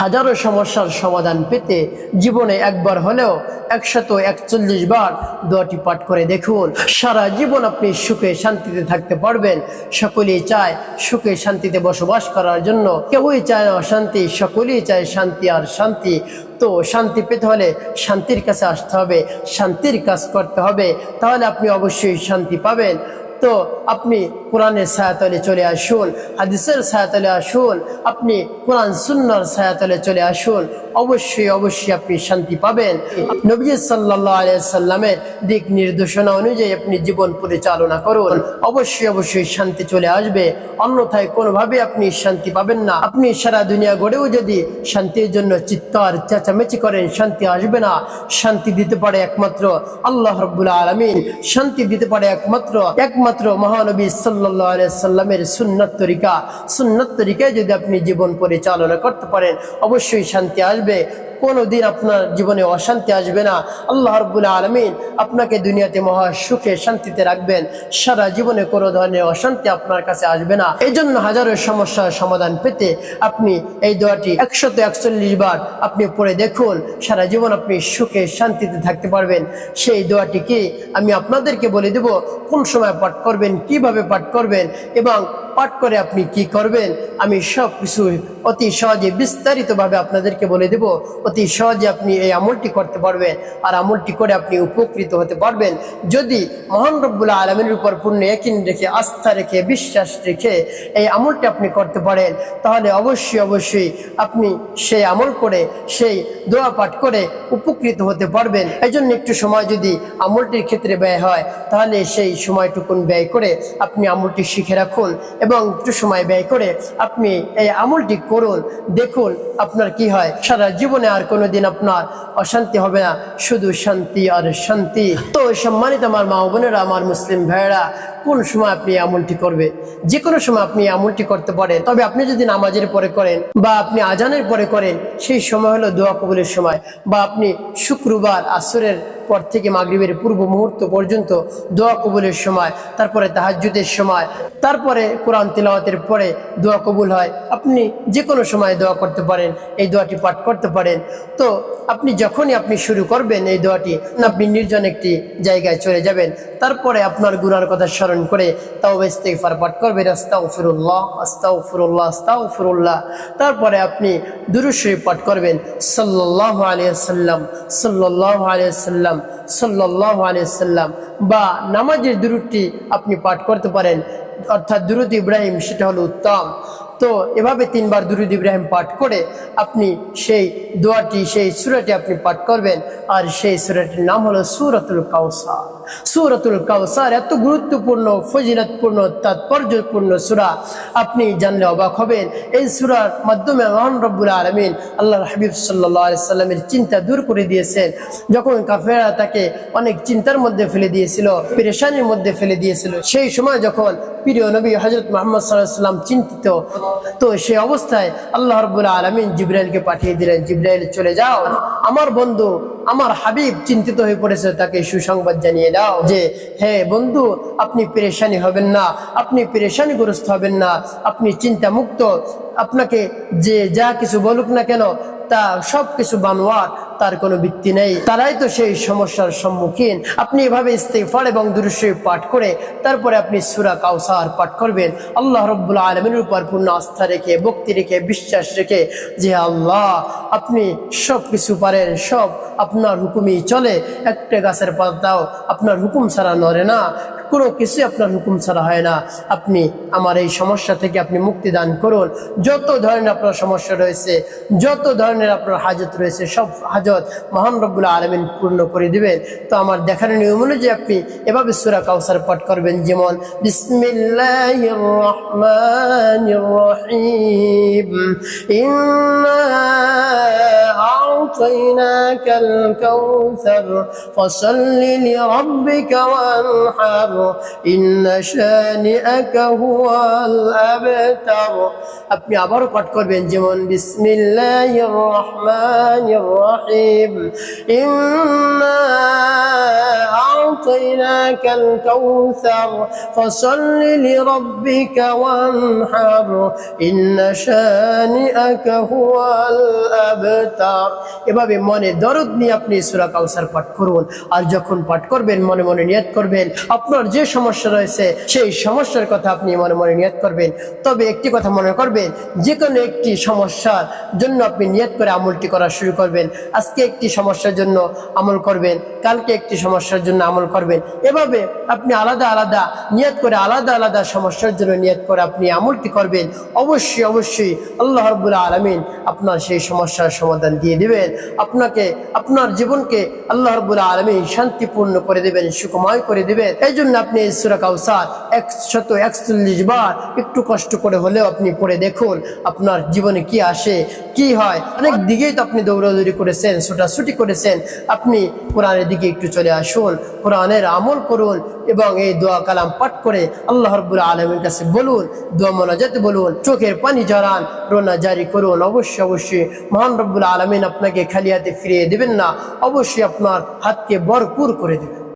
হাজারো সমস্যার সমাধান পেতে জীবনে একবার হলেও একশত একচল্লিশ বার দোয়াটি পাঠ করে দেখুন। সারা জীবন আপনি সুখে শান্তিতে থাকতে পারবেন। সকলেই চায় সুখে শান্তিতে বসবাস করার জন্য। কেউই চায় না অশান্তি, সকলেই চায় শান্তি আর শান্তি। তো শান্তি পেতে হলে শান্তির কাছে আসতে হবে, শান্তির কাজ করতে হবে। তাহলে আপনি অবশ্যই শান্তি পাবেন। তো আপনি কোরআনের ছায়াতলে চলে আসুন, হাদিসের ছায়াতলে আসুন, আপনি কোরআন সুন্নার ছায়াতলে চলে আসুন, অবশ্যই অবশ্যই আপনি শান্তি পাবেন। নবী সাল্লাহ সাল্লামের দিক নির্দেশনা অনুযায়ী আপনি জীবন পরিচালনা করুন। অবশ্যই অবশ্যই শান্তি চলে আসবে। অন্যথায় কোনোভাবে আপনি শান্তি পাবেন না। আপনি সারা দুনিয়া গড়েও যদি শান্তির জন্য চিৎকার চেঁচামেচি করেন, শান্তি আসবে না। শান্তি দিতে পারে একমাত্র আল্লাহ রব্বুল আলমিন। শান্তি দিতে পারে একমাত্র একমাত্র মহানবী সাল্লাহ সাল্লামের সুন্নত তরিকা। সুন্নত তরিকায় যদি আপনি জীবন পরিচালনা করতে পারেন, অবশ্যই শান্তি আসবে। কোনো দিন আপনার জীবনে অশান্তি আসবে না। আল্লাহ রব্বুল আলমিন আপনাকে দুনিয়াতে মহা সুখে শান্তিতে রাখবেন। সারা জীবনে কোনো ধরনের অশান্তি আপনার কাছে আসবে না। এই জন্য হাজারো সমস্যার সমাধান পেতে আপনি এই দোয়াটি একশত একচল্লিশ বার আপনি পড়ে দেখুন। সারা জীবন আপনি সুখে শান্তিতে থাকতে পারবেন। সেই দোয়াটি কি আমি আপনাদেরকে বলে দেব? কোন সময় পাঠ করবেন? কীভাবে পাঠ করবেন? এবং পাঠ করে আপনি কি করবেন? আমি সব কিছু অতি সহজে বিস্তারিতভাবে আপনাদেরকে বলে দেব। অতি সহজে আপনি এই আমলটি করতে পারবেন আর আমলটি করে আপনি উপকৃত হতে পারবেন। যদি মহান রব্বুল আলমের উপর পূর্ণ একিন রেখে, আস্থা রেখে, বিশ্বাস রেখে এই আমলটি আপনি করতে পারেন, তাহলে অবশ্যই অবশ্যই আপনি সেই আমল করে, সেই দোয়া পাঠ করে উপকৃত হতে পারবেন। এই জন্য একটু সময় যদি আমলটির ক্ষেত্রে ব্যয় হয়, তাহলে সেই সময়টুকুন ব্যয় করে আপনি আমলটি শিখে রাখুন এবং একটু সময় ব্যয় করে আপনি এই আমলটি করুন, দেখুন আপনার কি হয়। সারা জীবনে আর কোনো দিন আপনার অশান্তি হবে না, শুধু শান্তি আর শান্তি। তো সম্মানিত আমার মা বোনেরা, আমার মুসলিম ভাইয়েরা কোন সময় আপনি আমলটি করবে? যে কোনো সময় আপনি আমলটি করতে পারেন। তবে আপনি যদি নামাজের পরে করেন বা আপনি আজানের পরে করেন, সেই সময় হলো দোয়া কবুলের সময় বা আপনি শুক্রবার আসরের পর থেকে মাগরিবের পূর্ব মুহূর্ত পর্যন্ত দোয়া কবুলের সময়, তারপরে তাহাজ্জুদের সময়, তারপরে কোরআন তিলাওয়াতের পরে দোয়া কবুল হয়। আপনি যে কোনো সময় দোয়া করতে পারেন, এই দোয়াটি পাঠ করতে পারেন। তো আপনি যখনই আপনি শুরু করবেন এই দোয়াটি, আপনি নির্জন একটি জায়গায় চলে যাবেন। তারপরে আপনার গুনার কথা স্মরণ করে তাও ইস্তেগফার পাঠ করবেন আস্তাও ফিরুল্লাহ আস্তাও ফিরুল্লাহ তারপরে আপনি দুরুশরী পাঠ করবেন সাল্লাহ আলিয়া সাল্লাম সাল্লাহ আলিয়া সাল্লাম সাল্লাহ আলিয়া সাল্লাম বা নামাজের দুরুটি আপনি পাঠ করতে পারেন, অর্থাৎ দুরুদ ইব্রাহিম, সেটা হলো উত্তম। তো এভাবে তিনবার দুরুদ ইব্রাহিম পাঠ করে আপনি সেই দোয়াটি, সেই সুরাটি আপনি পাঠ করবেন, আর সেই সুরাটির নাম হলো সুরতুল কাউসার সুরতুল কাউসার এত গুরুত্বপূর্ণ, ফজিলতপূর্ণ, তাৎপর্যপূর্ণ সুরা। আপনি জানলে অবাক হবেন, এই সুরার মাধ্যমে মহান রব্বুল আলমিন আল্লাহ হাবিব সাল্লাহ সাল্লামের চিন্তা দূর করে দিয়েছেন। যখন কাফেরা তাকে অনেক চিন্তার মধ্যে ফেলে দিয়েছিল, পেরেশানির মধ্যে ফেলে দিয়েছিল, সেই সময় যখন প্রিয় নবী হজরত মোহাম্মদ সাল্লাম চিন্তিত, তো সেই অবস্থায় আল্লাহ রব্বুল্লাহ আলমিন জিব্রাইলকে পাঠিয়ে দিলেন, জিব্রাইল, চলে যাও। আমার বন্ধু আমার হাবিব চিন্তিত হয়ে পড়েছে, তাকে সুসংবাদ জানিয়ে দাও যে, হে বন্ধু, আপনি পেরেশানি হবেন না, আপনি পেরেশানিগ্রস্ত হবেন না, আপনি চিন্তা মুক্ত আপনাকে যে যা কিছু বলুক না কেন, তা সব কিছু বানোয়ার। তার কোনো ভিত্তি নেই। তারাই তো সেই সমস্যার সম্মুখীন। আপনি এভাবে ইস্তেফার এবং দুরুশরীফ পাঠ করে তারপরে আপনি সুরা কাউসার পাঠ করবেন। আল্লাহ রব্বুল্লা আলমের উপর পূর্ণ আস্থা রেখে, ভক্তি রেখে, বিশ্বাস রেখে যে আল্লাহ, আপনি সব কিছু পারেন, সব আপনার হুকুমই চলে। একটা গাছের পাতাও আপনার হুকুম ছাড়া নড়ে না। কোনো কিছুই আপনার হুকুম ছাড়া হয় না। আপনি আমার এই সমস্যা থেকে আপনি মুক্তি দান করুন। যত ধরনের আপনার সমস্যা রয়েছে, যত ধরনের আপনার হাজত রয়েছে, সব হাজত মহান রব্বুল আলমিন পূর্ণ করে দিবেন। তো আমার দেখার নিয়ম অনুযায়ী আপনি এভাবে সুরা কাউসার পাঠ করবেন যেমন বিসমিল্লাহ ইন্না أعطيناك الكوثر فصل لربك وانحر إن شانئك هو الأبتر আপনি আবারও পাঠ করবেন যেমন বিসমিল্লাহির রহমানির রহিম ইন্না أعطيناك الكوثر فصل لربك وانحر إن شانئك هو الأبتر এভাবে মনে দরদ নিয়ে আপনি সূরা কাউসার পাঠ করুন আর যখন পাঠ করবেন মনে মনে নিয়ত করবেন আপনার যে সমস্যা রয়েছে সেই সমস্যার কথা আপনি মনে মনে নিয়ত করবেন তবে একটি কথা মনে করবেন যে কোনো একটি সমস্যার জন্য আপনি নিয়ত করে আমলটি করা শুরু করবেন আজকে একটি সমস্যার জন্য আমল করবেন কালকে একটি সমস্যার জন্য আমল করবেন। এভাবে আপনি আলাদা আলাদা নিয়ত করে আলাদা আলাদা সমস্যার জন্য নিয়ত করে আপনি আমলটি করবেন। অবশ্যই অবশ্যই আল্লাহ রবুল্লাহ আলমিন আপনার সেই সমস্যার সমাধান দিয়ে দিবেন। আপনাকে, আপনার জীবনকে আল্লাহ রবুল্লাহ আলমিন শান্তিপূর্ণ করে দেবেন, সুখময় করে দেবেন। এই জন্য আপনি সুরা কাউসার একশত একচল্লিশ বার একটু কষ্ট করে হলেও আপনি পড়ে দেখুন, আপনার জীবনে কি আসে, কি হয়। অনেক দিকেই তো আপনি দৌড়াদৌড়ি করেছেন, ছোটাছুটি করেছেন। আপনি কোরআনের দিকে একটু চলে আসুন। কোরআনের আমল করুন এবং এই দোয়া কালাম পাঠ করে আল্লাহ রব্বুল আলমীর কাছে বলুন, দোয়া মোনাজাতে বলুন, চোখের পানি জড়ান রোনা জারি করুন। অবশ্যই অবশ্যই মহান রব্বুল আলমিন আপনাকে খালি হাতে ফিরিয়ে দেবেন না, অবশ্যই আপনার হাতকে ভরপুর করে দেবেন।